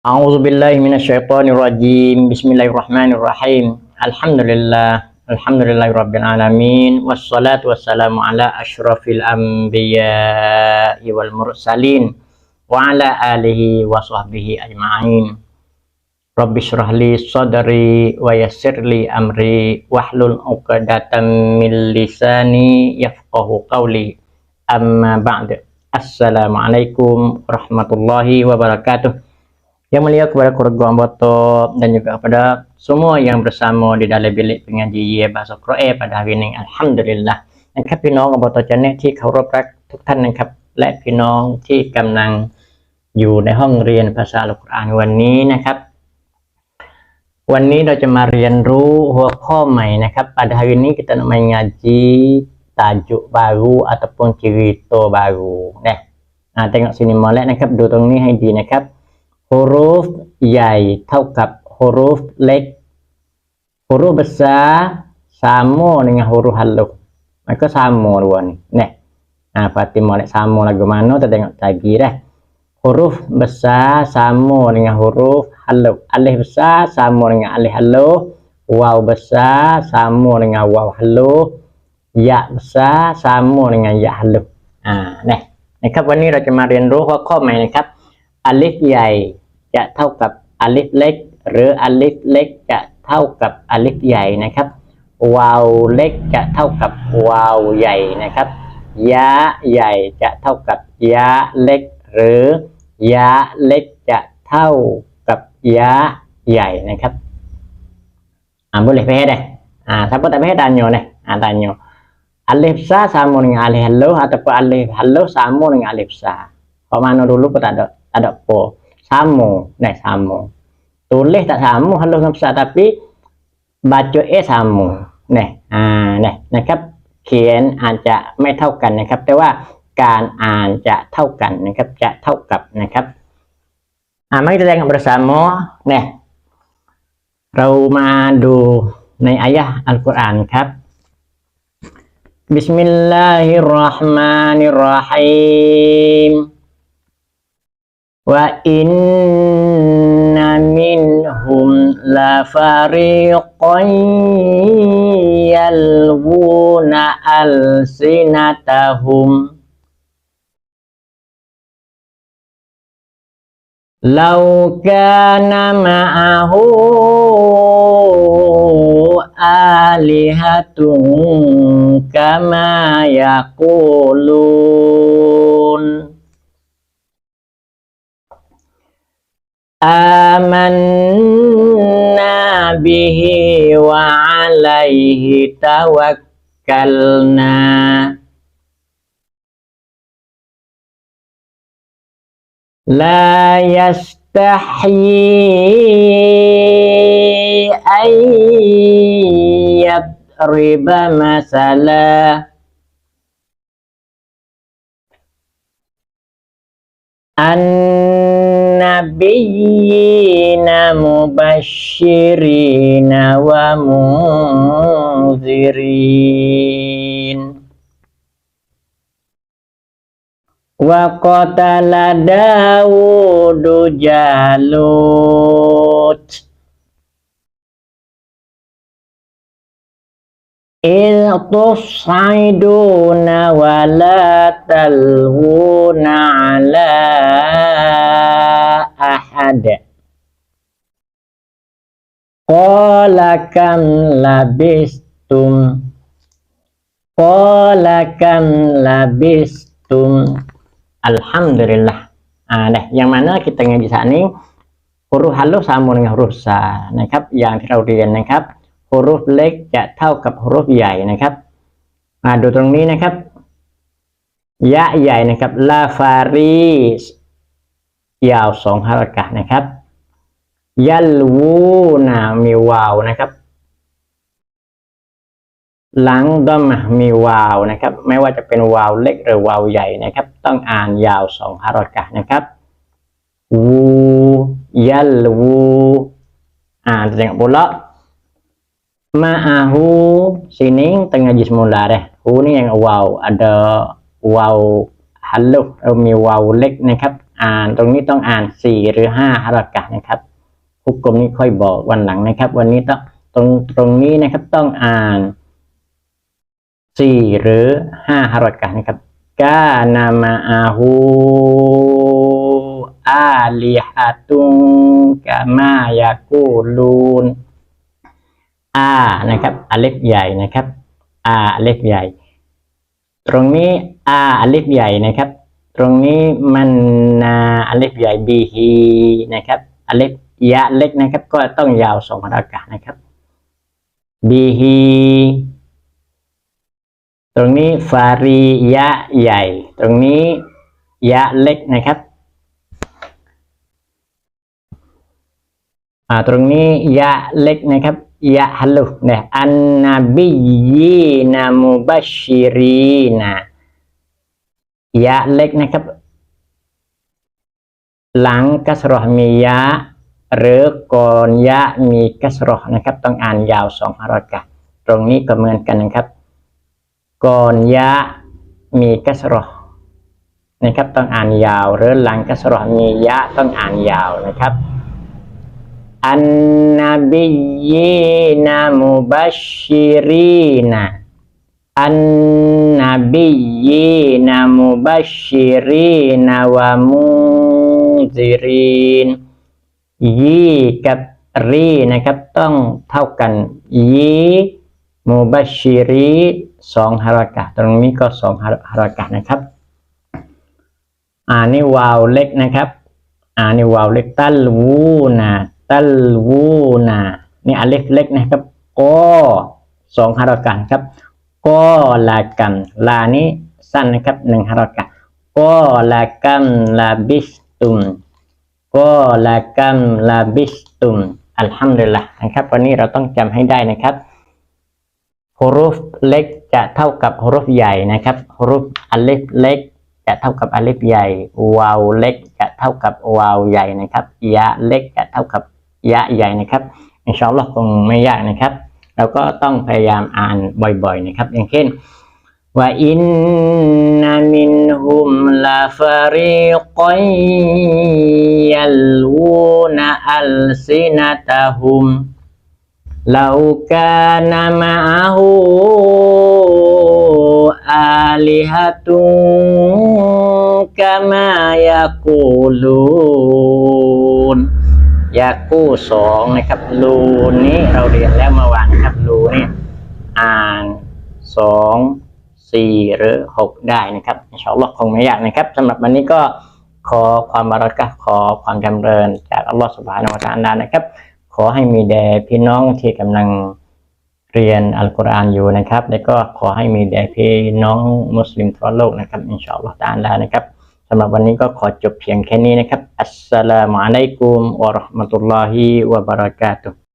A'udzu billahi minasyaitonir rajim. Bismillahirrahmanirrahim. Alhamdulillah. Alhamdulillahirabbil alamin wassalatu wassalamu ala asyrafil anbiya'i wal mursalin wa ala alihi wa sahbihi ajma'in. Rabbi syrahli sadri wa yassirli amri wahlul 'uqdatam min lisani yafqahu qawli. Amma ba'd. Assalamualaikum warahmatullahi wabarakatuh Yang mulia kepada keluarga anggota dan juga kepada semua yang bersama di dalam bilik pengaji Ye Bahasa Quran pada hari ini. Alhamdulillah. นะครับพี่น้องอบตจันเนที่เคารพรักทุกท่านนะครับ และพี่น้องที่กำลังอยู่ในห้องเรียนภาษาอัลกุรอานวันนี้นะครับ วันนี้เราจะมาเรียนรู้หัวข้อใหม่นะครับ pada hari ini kita nak mengaji tajuk baru ataupun cerita baru. Nah, nah tengok sini molek นะครับ ดูตรงนี้ให้ดีนะครับ huruf ใหญ่เท่ากับ huruf เล็ก huruf besar sama dengan huruf halus maka sama dua ni nah nah Fatih molek sama lagu mana kita tengok lagi dah huruf besar sama dengan huruf halus alif besar sama dengan alif halus waw besar sama dengan waw halus ya besar sama dengan ya halus อ่าเนี่ยนะครับวันนี้เราจะมาเรียนรู้หัวข้อใหม่นะครับอลิฟใหญ่ จะเท่ากับอลิฟเล็ก หรืออลิฟเล็กจะเท่ากับอลิฟใหญ่นะครับวาวเล็กจะเท่ากับวาวใหญ่นะครับยะใหญ่จะเท่ากับยะเล็ก หรือยะเล็กจะเท่ากับยะใหญ่นะครับอ่านบริเพศเลยอ่าถ้าพูดแต่เพดานโยนี่ยอ่านดานโยอัลิฟซาสามหนึ่งอัลิฮัลโลอัตปะอัลิฮัลโลสามหนึ่งอัลิฟซาประมาณนรูลูกตาดอดอดโป Sama. Nah, sama. Tulis tak sama halus dengan besar tapi baca eh sama. Nah, ah, nah, นะครับ เขียนอาจจะไม่เท่ากันนะครับ แต่ว่าการอ่านจะเท่ากันนะครับ จะเท่ากับนะครับ อ่าmari kita tengok bersama เนี่ยเรามาดูในอายะห์อัลกุรอานครับ بسم الله الرحمن الرحيم وإن منهم لفريقا يلوون ألسنتهم لو كان معه آلهة كما يقولون آمنا به وعليه توكلنا. لا يستحيي أن يضرب مثلا. النبيين مبشرين ومنذرين وقتل داود جالوت إذ تصعدون ولا تلوون على ada. kolakam kam labistum. Kolakam kam labistum. Alhamdulillah. Ah, nah, Yang mana kita ngaji saat ini? Huruf halus sama dengan huruf sa. Ya, ya, ya, nah kah yang kita belajar nah sa นะครับอย่างที่เราเรียนนะครับ huruf เล็กจะเท่ากับ huruf ใหญ่นะครับมาดูตรงนี้นะครับ ยะใหญ่นะครับ la faris ยาวสองฮารากะนะครับ ยัลวูนามีวาวนะครับ หลังดอมมีวาวนะครับ ไม่ว่าจะเป็นวาวเล็กหรือวาวใหญ่นะครับ ต้องอ่านยาวสองฮารากะนะครับวูยัลวูอ่าน tengok pula ma'ahu sini tengah jismullah deh hu ni yang waw ada waw halus มีวาวเล็กนะครับ อ่านตรงนี้ต้องอ่านสี่หรือห้าฮารากะนะครับฮุกกลมนี้ค่อยบอกวันหลังนะครับ วันนี้ต้องตรงตรงนี้นะครับต้องอ่านสี่หรือห้าฮารากะนะครับกานามาอาหูอาลิฮัตุงกามายากูลูนอานะครับอเล็กใหญ่นะครับอาอเล็กใหญ่ ตรงนี้อาอเล็กใหญ่นะครับ ตรงนี้มันนาอเล็กใหญ่บีฮีนะครับอเล็กยะเล็กนะครับ ก็ต้องยาวสองพรากานะครับบีฮีตรงนี้ฟารียะใหญ่ ตรงนี้ยะเล็กนะครับอ่าตรงนี้ยะเล็กนะครับยะฮัลโหลเนี่ยอันนบียีนามุบัชชิรีนะ ยะเล็กนะครับ หลังกัสรอมียะ หรือก่อนยะมีกัสรอนะครับ ต้องอ่านยาวสองอารากะตรงนี้ก็เหมือนกันนะครับก่อนยะมีกัสรอนะครับ ต้องอ่านยาว หรือหลังกัสรอมียะต้องอ่านยาวนะครับอันนบียีนามุบัชชิรีนะ อันนบียีนามุบัชชิรีนะวะมุซิรินยีกับรีนะครับต้องเท่ากันยีมุบัชชิรีสองฮารากะตรงนี้ก็สองฮารากะนะครับอ่านี่วาวเล็กนะครับอ่านี่วาวเล็กตัลวูนะตัลวูนะนี่อันเล็กเล็กนะครับก็สองฮารากะครับ ก็ลากันลานี้สั้นนะครับหนึ่งฮารากะก็ลากันลาบิสตุมก็ลากันลาบิสตุมอัลฮัมดุลิลละนะครับ วันนี้เราต้องจำให้ได้นะครับฮุรุฟเล็กจะเท่ากับฮุรุฟใหญ่นะครับฮุรุฟอัลเลฟเล็กจะเท่ากับอัลิฟใหญ่วาวเล็กจะเท่ากับวาวใหญ่นะครับยะเล็กจะเท่ากับยะใหญ่นะครับอินชาอัลลอฮ์คงไม่ยากนะครับ เราก็ต้องพยายามอ่านบ่อยๆนะครับ อย่างเช่นว่าอินนามินฮุมลาฟาริกอยยัลูนอัลซินาตาหุมลาอุกานามาหูอาลิฮะตุกามายากูลูน ยากู้สองนะครับลูนี้เราเรียนแล้วเมื่อวานนะครับลูนี่อ่านสองสี่หรือหกได้นะครับอินชาอัลลอฮ์คงไม่ยากนะครับสำหรับวันนี้ก็ขอความบารักะห์ขอความจำเริญจากอัลลอฮ์สุบฮานะฮูวะตะอาลานะครับ ขอให้มีแด่พี่น้องที่กำลังเรียนอัลกุรอานอยู่นะครับ แล้วก็ขอให้มีแด่พี่น้องมุสลิมทั่วโลกนะครับอินชาอัลลอฮ์ตะอาลานะครับ สำหรับวันนี้ก็ขอจบเพียงแค่นี้นะครับ อัสสลามุอะลัยกุมวะเราะห์มะตุลลอฮิวะบะเราะกาตุฮ์